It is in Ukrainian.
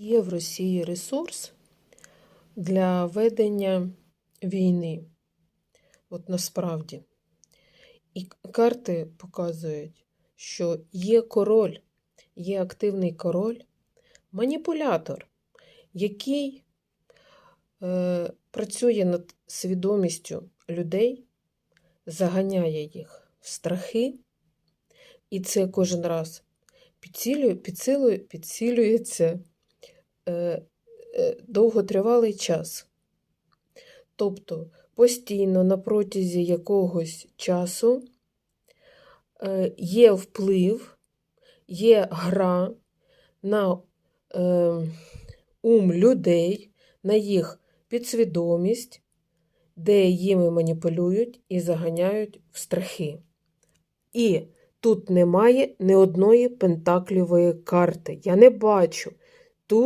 Є в Росії ресурс для ведення війни. От насправді. І карти показують, що є король, є активний король, маніпулятор, який е, працює над свідомістю людей, заганяє їх в страхи, і це кожен раз підсилює, підсилює, підсилюється е, довготривалий час. Тобто постійно на протязі якогось часу е, є вплив, є гра на е, ум людей, на їх підсвідомість, де їми маніпулюють і заганяють в страхи. І тут немає ні одної пентаклівої карти. Я не бачу